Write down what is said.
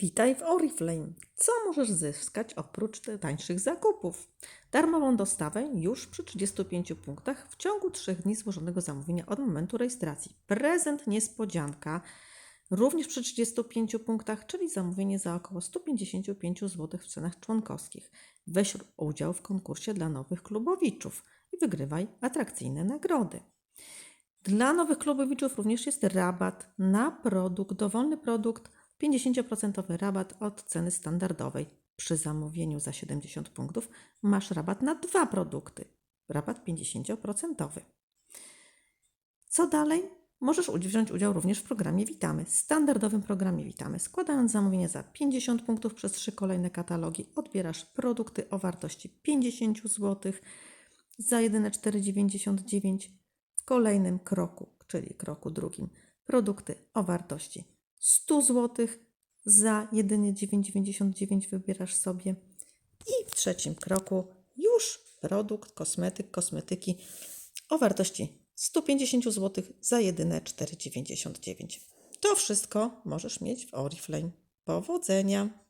Witaj w Oriflame. Co możesz zyskać oprócz tańszych zakupów? Darmową dostawę już przy 35 punktach w ciągu 3 dni złożonego zamówienia od momentu rejestracji. Prezent niespodzianka również przy 35 punktach, czyli zamówienie za około 155 zł w cenach członkowskich. Weź udział w konkursie dla nowych klubowiczów i wygrywaj atrakcyjne nagrody. Dla nowych klubowiczów również jest rabat na produkt, dowolny produkt, 50% rabat od ceny standardowej. Przy zamówieniu za 70 punktów masz rabat na dwa produkty, rabat 50%. Co dalej? Możesz wziąć udział również w programie Witamy, standardowym programie Witamy. Składając zamówienie za 50 punktów przez trzy kolejne katalogi, odbierasz produkty o wartości 50 zł za jedyne 4,99 w kolejnym kroku, czyli kroku drugim, produkty o wartości 100 zł za jedynie 9,99 wybierasz sobie i w trzecim kroku już produkt, kosmetyk, kosmetyki o wartości 150 zł za jedyne 4,99. To wszystko możesz mieć w Oriflame. Powodzenia!